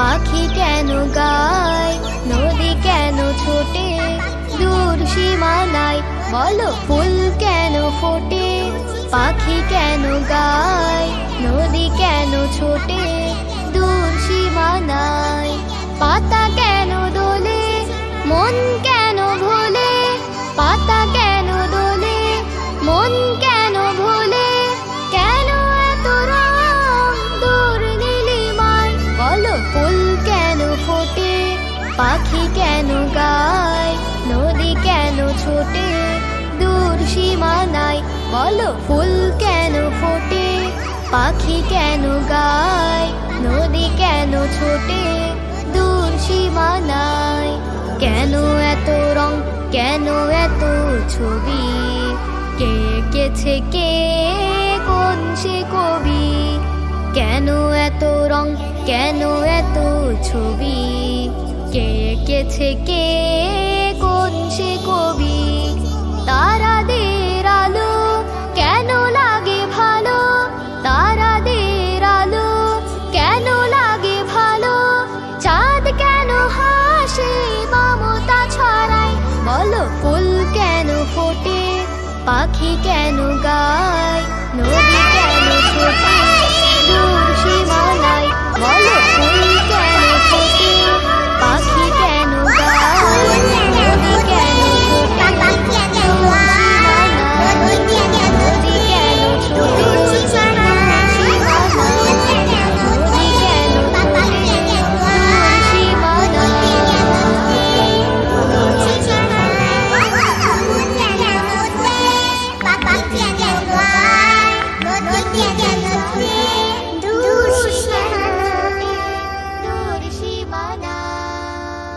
পাখি কেন গায়? নদী কেন ছোটে? দূর সীমানায় বলো, ফুল কেন ফোটে? পাখি কেন গায়? নদী কেন ছোটে? দূর সীমানায় পাতা কেন দোলে? মন কেন পাখি কেন গায়? নদী কেন ছোটে? দূর সীমানায় বলো, ফুল কেন ফোটে? পাখি কেন গায়? নদী কেন ছোটে? দূর সীমানায় কেন এত রং? কেন এত ছবি? কে এঁকেছে কে? কোন সে কবি? কেন এত রং? কেন এত ছবি? কে এঁকেছে, কে কোন সে কবি? তারাদের আলো কেন লাগে ভালো? তারাদের আলো কেন লাগে ভালো? চাঁদ কেন হাসে মমতা ছড়ায়? বলো, ফুল কেন ফোটে? পাখি কেন গায়? নদী কেন ছোটে